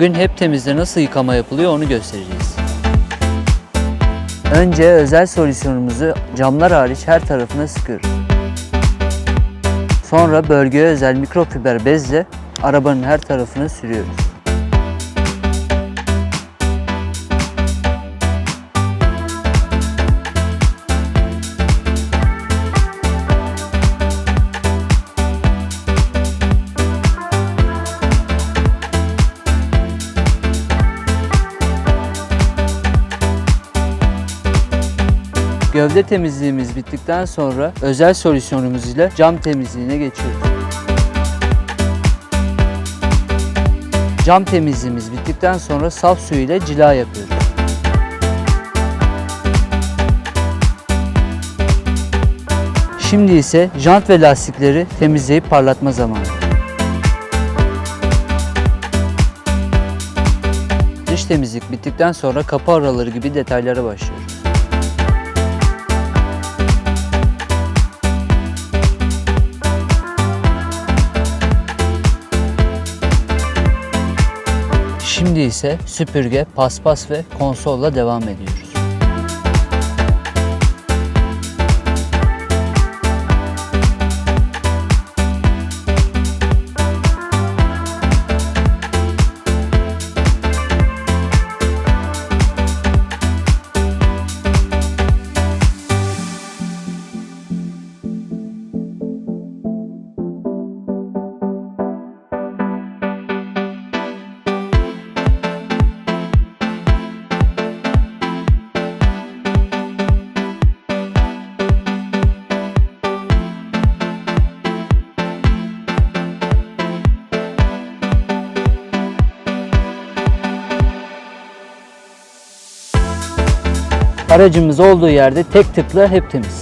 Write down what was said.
Bugün hep temizde nasıl yıkama yapılıyor onu göstereceğiz. Önce özel solüsyonumuzu camlar hariç her tarafına sıkıyoruz. Sonra bölgeye özel mikrofiber bezle arabanın her tarafına sürüyoruz. Gövde temizliğimiz bittikten sonra özel solüsyonumuz ile cam temizliğine geçiyoruz. Cam temizliğimiz bittikten sonra saf su ile cila yapıyoruz. Şimdi ise jant ve lastikleri temizleyip parlatma zamanı. Dış temizlik bittikten sonra kapı araları gibi detaylara başlıyoruz. Şimdi ise süpürge, paspas ve konsolla devam ediyoruz. Aracımız olduğu yerde tek tıkla hep temiz.